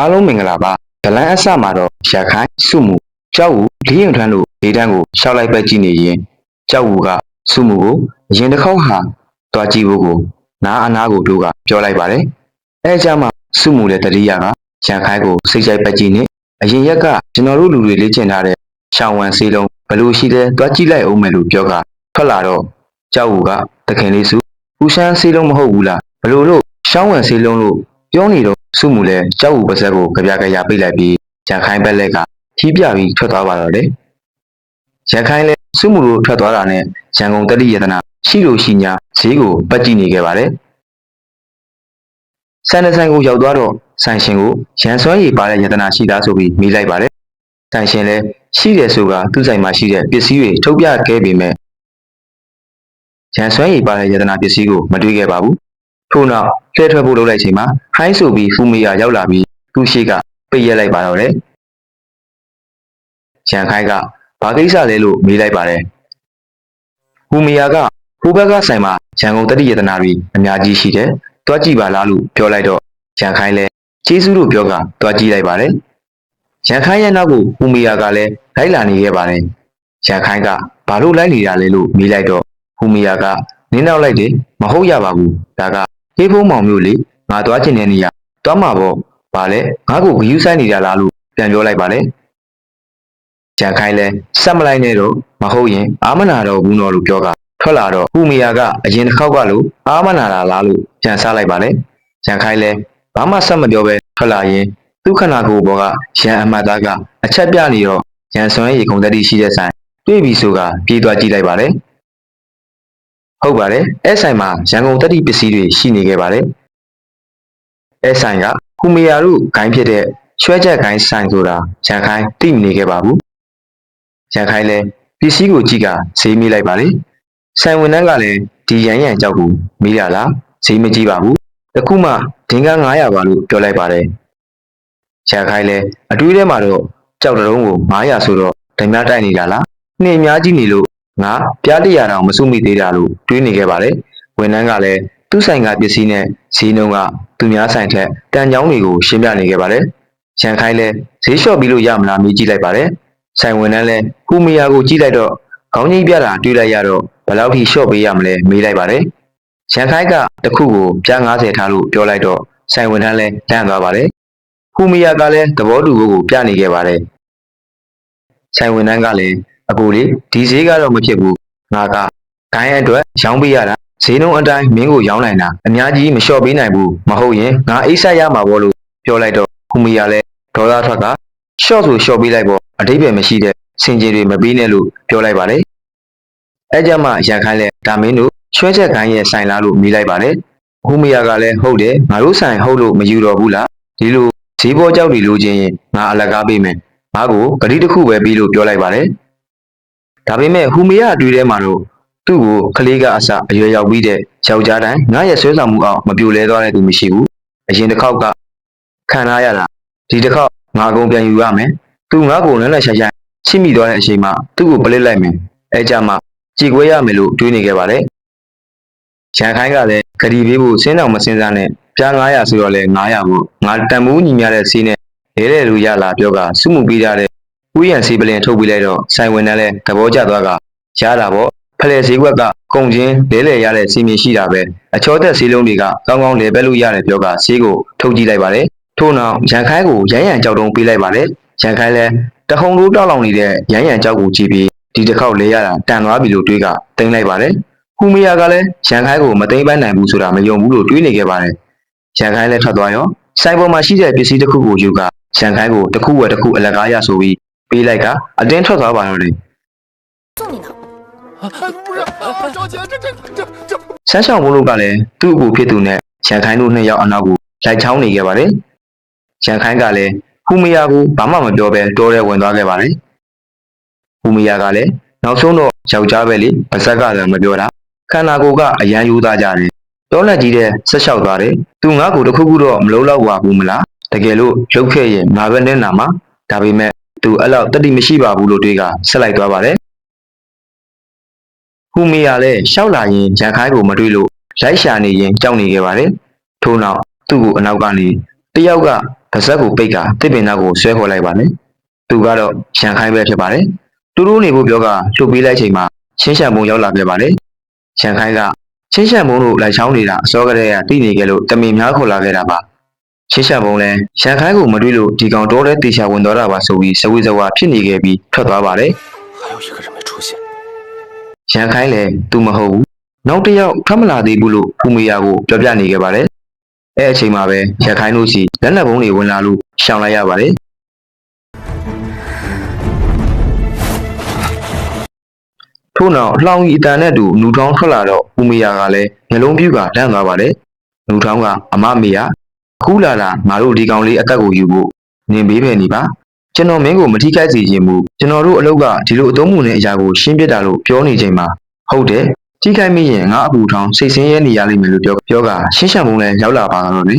အားလုံးမင်္ဂလာပါဒလန်အစမှာတော့ရခိုင်စုမှုကြောက်ဝူလင်းရင်ထွန်းတို့ဒေတန်းကိုရှောက်လိုက်ပဲကြည့်နေရင်ကြောက်ဝူကစုမှုကိုအရင်တစ်ခေါက်ဟာတွားကြည့်ဖို့ကိုနားအနာကိုတို့ကပြောလိုက်ပါတယ်အဲကြမှာစုမှုတဲ့တတိယကရခိုင်ကိုစိတ်ကြိုက်ပဲကြည့်နေအရင်ရက်ကကျွန်တော်တို့လူတွေလေ့ကျင့်ထားတဲ့ရှောင်းဝမ်စေးလုံးဘယ်လို့ရှိလဲတွားကြည့်လိုက်အောင်မယ်လို့ပြောကထွက်လာတော့ကြောက်ဝူကတခင်လေးစုဦးရှမ်းစေးလုံးမဟုတ်ဘူးလားဘလို့လို့ရှောင်းဝမ်စေးလုံးလို့ ပြောနေတော့စုမှုလဲကြောက်ဝူပါဇက်ကိုကြပြကြရပိတ်လိုက်ပြီးရန်ခိုင်းဘက်လက်ကထီးပြပြီးထွက်သွားပါတော့တယ်ရန်ခိုင်းလဲစုမှုတို့ထွက်သွားတာနဲ့ရန်ကုန်တတိယတနာရှိလို့ရှိညာဈေးကိုပတ်ကြည့်နေခဲ့ပါတယ်ဆန်တဲ့ဆိုင်ကိုရောက်သွားတော့ဆိုင်ရှင်ကိုရန်စွမ်းရည်ပါတဲ့ယတနာရှိသားဆိုပြီးမိလိုက်ပါတယ်ဆိုင်ရှင်လဲရှိတယ်ဆိုကသူ့ဆိုင်မှာရှိတဲ့ပစ္စည်းတွေထုတ်ပြခဲ့ပေမဲ့ရန်စွမ်းရည်ပါတဲ့ယတနာပစ္စည်းကိုမတွေ့ခဲ့ပါဘူး ထို့နောက်လှည့်ထွက်ဖို့လုပ်လိုက်ချိန်မှာဟိုင်းဆိုပြီးဖူမီယာရောက်လာပြီးသူ့ရှိကပိတ်ရက်လိုက်ပါတော့တယ်။ရန်ခိုင်ကဘာကိစ္စလဲလို့မေးလိုက်ပါတယ်။ဖူမီယာကဟိုဘက်ကဆိုင်မှာရန်ကုန်တတိယတနာတွေအများကြီးရှိတယ်။တွားကြည့်ပါလားလို့ပြောလိုက်တော့ရန်ခိုင်လည်းကျေးဇူးလို့ပြောကတွားကြည့်လိုက်ပါတယ်။ရန်ခိုင်ရဲ့နောက်ကိုဖူမီယာကလည်းလိုက်လာနေခဲ့ပါတယ်။ရန်ခိုင်ကဘာလို့လိုက်နေတာလဲလို့မေးလိုက်တော့ဖူမီယာကနင်းနောက်လိုက်တယ်မဟုတ်ရပါဘူး။ဒါက ဟေးဖုံးမောင်မျိုးလေငါသွားချင်တဲ့နေရာသွားမှာပေါ့ဗာလဲငါ့ကိုဂယူးဆိုင်နေကြလားလို့ပြန်ပြောလိုက်ပါလေကြံခိုင်းလဲဆက်မလိုက်နဲ့တော့မဟုတ်ရင်အာမနာတော့ဘူးနော်လို့ပြောကထွက်လာတော့ဟူမီယာကအရင်တစ်ခေါက်ကလို့အာမနာလာလားလို့ပြန်စားလိုက်ပါလေကြံခိုင်းလဲဘာမှဆက်မပြောပဲထွက်လာရင်သူခနာကိုဘောကရန်အမတ်သားကအချက်ပြနေတော့ရန်စွမ်းရေကုန်တတိရှိတဲ့ဆိုင်တွေ့ပြီဆိုကပြေးသွားကြည့်လိုက်ပါလေ ဟုတ်ပါတယ်အဲဆိုင်မှာရန်ကုန်တက်တိပစ္စည်းတွေရှိနေခဲ့ပါတယ်အဲဆိုင်ကဟူမီယာတို့ဂိုင်းဖြစ်တဲ့ရွှဲချက်ဂိုင်းဆိုင်ဆိုတာရန်ခိုင်းသိမနေခဲ့ပါဘူးရန်ခိုင်းလည်းပစ္စည်းကိုကြည့်ကဈေးမိလိုက်ပါလေဆိုင်ဝန်ထမ်းကလည်းဒီရန်ရန်ကြောက်ကိုမိရလားဈေးမကြည့်ပါဘူးတခုမှဒင်္ဂ900ပါလို့ပြောလိုက်ပါတယ်ရန်ခိုင်းလည်းအတွေးထဲမှာတော့ကြောက်တရုံးကို900ဆိုတော့ဓမြတိုက်နေတာလားနှင်းအများကြီးနေလို့ ငါပြားတရာတောင်မစုမိသေးတာလို့တွေးနေခဲ့ပါတယ်။ဝန်ထမ်းကလည်းသူ့ဆိုင်ကပစ္စည်းနဲ့ဈေးနှုန်းကသူများဆိုင်ထက်တန်ကြောင်းတွေကိုရှင်းပြနေခဲ့ပါတယ်။ရန်ခိုင်းလည်းဈေးလျှော့ပြီးလို့ရမလားမေးကြည့်လိုက်ပါတယ်။ဆိုင်ဝန်ထမ်းလည်းဟူမီယာကိုကြည့်လိုက်တော့ခေါင်းကြီးပြတာတွေးလိုက်ရတော့ဘယ်လောက်ထိလျှော့ပေးရမလဲမေးလိုက်ပါတယ်။ရန်ခိုင်းကတစ်ခုကိုပြား90ထားလို့ပြောလိုက်တော့ဆိုင်ဝန်ထမ်းလည်းတန်းသွားပါတယ်။ဟူမီယာကလည်းသဘောတူဖို့ကိုပြနေခဲ့ပါတယ်။ဆိုင်ဝန်ထမ်းကလည်း အကိုလေဒီဈေးကတော့မဖြစ်ဘူးငါကဂိုင်းအတွက်ရောင်းပေးရတာဈေးနှုန်းအတိုင်းမင်းကိုရောင်းနိုင်တာအများကြီးမလျှော့ပေးနိုင်ဘူးမဟုတ်ရင်ငါအိတ်ဆက်ရမှာပေါ့လို့ပြောလိုက်တော့ဖူမီယာလည်းဒေါ်လာထွက်ကရှော့ဆိုရှော့ပေးလိုက်ပေါ့အတိတ်ပဲမရှိတဲ့စင်ကြီးတွေမပေးနဲ့လို့ပြောလိုက်ပါတယ်အဲကြမှာရန်ခိုင်းလဲဒါမင်းတို့ချွဲချက်ခိုင်းရဲ့ဆိုင်လားလို့မေးလိုက်ပါတယ်ဖူမီယာကလည်းဟုတ်တယ်ငါတို့ဆိုင်ဟုတ်လို့မယူတော့ဘူးလားဒီလိုဈေးပေါ်ကြောက်တွေလိုချင်ရင်ငါအလကားပေးမယ်ငါကိုဂရီတစ်ခုပဲပြီးလို့ပြောလိုက်ပါတယ် ဒါပေမဲ့ဟူမီယာအတွေ့ထဲမှာတော့သူ့ကိုကလေးကအစအရွယ်ရောက်ပြီးတဲ့ယောက်ျားတိုင်းငါရဲ့ဆွဲဆောင်မှုအောင်မပြိုလဲသွားတဲ့သူမရှိဘူးအရင်တစ်ခေါက်ကခံထားရတာဒီတစ်ခေါက်ငါအကုန်ပြန်ယူရမယ်သူငါ့ကိုလည်းလည်းရှာရှာချစ်မိသွားတဲ့အချိန်မှာသူ့ကိုပလစ်လိုက်မယ်အဲကြမှာကြည်ခွဲရမယ်လို့တွေးနေခဲ့ပါတယ်ရန်ခိုင်းကလည်းဂရီပေးဖို့စဉ်းတော်မစဉ်းစားနဲ့ပြား900ဆိုတော့လဲ900ပေါ့ငါတန်မိုးညီမြတဲ့စီးနဲ့လဲတဲ့လူရလာပြောကစုမှုပေးကြတဲ့ ဥယျာဉ်စီပလင်ထုတ်ပြီးလိုက်တော့ဆိုင်ဝင်နဲ့လဲသဘောကျသွားကရတာပေါ့ဖလဲဈေးကွက်ကကုံချင်းလဲလဲရတဲ့စီမင်းရှိတာပဲအချောသက်ဈေးလုံးတွေကကောင်းကောင်းလဲပဲလို့ရတယ်ပြောကဈေးကိုထုတ်ကြည့်လိုက်ပါတယ်ထို့နောက်ရန်ခိုင်းကိုရန်ရန်ကြောက်တုံးပေးလိုက်ပါတယ်ရန်ခိုင်းလဲတခုံလို့တောက်လောင်နေတဲ့ရန်ရန်ကြောက်ကိုကြည့်ပြီးဒီတစ်ခေါက်လဲရတာတန်သွားပြီလို့တွေးကတင်လိုက်ပါတယ်ဟူမီယာကလည်းရန်ခိုင်းကိုမသိမ့်ပန်းနိုင်ဘူးဆိုတာမယုံဘူးလို့တွေးနေခဲ့ပါတယ်ရန်ခိုင်းလဲထွက်သွားရောဆိုင်ပေါ်မှာရှိတဲ့ပစ္စည်းတစ်ခုကိုယူကရန်ခိုင်းကိုတစ်ခုဝယ်တစ်ခုအလကားရဆိုပြီး ပေးလိုက်ကအတင်းထွက်သွားပါတော့တယ် 送你呢。哎，不是啊，赵姐，这这这这 ဆန်းဆောင်ဘုလို့ကလည်းသူ့အကိုဖြစ်သူနဲ့ရန်ခိုင်းတို့နှစ်ယောက်အနောက်ကိုလိုက်ချောင်းနေခဲ့ပါတယ်ရန်ခိုင်းကလည်းဟူမီယာကိုဘာမှမပြောဘဲတော်ရဲဝင်သွားခဲ့ပါတယ်ဟူမီယာကလည်းနောက်ဆုံးတော့ယောက်ျားပဲလေပါဇက်ကလည်းမပြောတာခန္ဓာကိုယ်ကအရန်ယူသားကြတယ်တောလက်ကြီးတဲ့ဆက်လျှောက်သွားတယ်သူငါ့ကိုတစ်ခုခုတော့မလုံးတော့ပါဘူးမလားတကယ်လို့ရုပ်ခဲ့ရင်ငါပဲနဲ့နာမှာဒါပေမဲ့ သူအဲ့လောက်တတိမရှိပါဘူးလို့တွေးကဆက်လိုက်သွားပါတယ်ဟူမီယာလည်းရှောက်လာရင်ရန်ခိုင်းကိုမတွေ့လို့လိုက်ရှာနေရင်ကြောက်နေခဲ့ပါတယ်။ထို့နောက်သူ့ကိုအနောက်ကနေတယောက်ကပါဇက်ကိုပိတ်ကာတစ်ပင်သားကိုဆွဲခေါ်လိုက်ပါတယ်သူကတော့ရန်ခိုင်းပဲဖြစ်ပါတယ်တူတူနေဖို့ပြောကလှုပ်ပေးလိုက်ချိန်မှာရှင်းရှံပုံရောက်လာခဲ့ပါတယ်ရန်ခိုင်းကရှင်းရှံပုံတို့လိုက်ချောင်းနေတာအစောကတည်းကတိနေခဲ့လို့တမင်များခေါ်လာခဲ့တာပါ ရှေ့ရှာပုံလဲရန်ခိုင်းကိုမတွေ့လို့ဒီကောင်တော်တဲ့တေချာဝင်သွားတာပါဆိုပြီးစဝေစဝါဖြစ်နေခဲ့ပြီးထွက်သွားပါတယ်ရန်ခိုင်းလဲသူမဟုတ်ဘူးနောက်တစ်ယောက်ထွက်မလာသေးဘူးလို့ဖူမီယာကိုပြောပြနေခဲ့ပါတယ်အဲ့အချိန်မှာပဲရန်ခိုင်းတို့စီလက်လက်ပုံးတွေဝင်လာလို့ရှောင်လိုက်ရပါတယ်ထို့နောက်လှောင်ဤအတန်နဲ့တူနူထောင်းထွက်လာတော့ဦးမေယာကလည်းမျိုးလုံးပြူကလန့်သွားပါတယ်။နူထောင်းကအမမေယာ ခုလာလာငါတို့ဒီကောင်လေးအသက်ကိုယူဖို့နင်ဘေးပဲနေပါကျွန်တော်မင်းကိုမထိခိုက်စေချင်ဘူးကျွန်တော်တို့အလုပ်ကဒီလိုအသုံးမှုနဲ့အရာကိုရှင်းပြတာလို့ပြောနေချိန်မှာဟုတ်တယ်ကြီးခိုက်မိရင်ငါအပူထောင်းစိတ်ဆင်းရဲနေရလိမ့်မယ်လို့ပြောပြောကရှင်းရှံပုံနဲ့ရောက်လာပါတော့လေ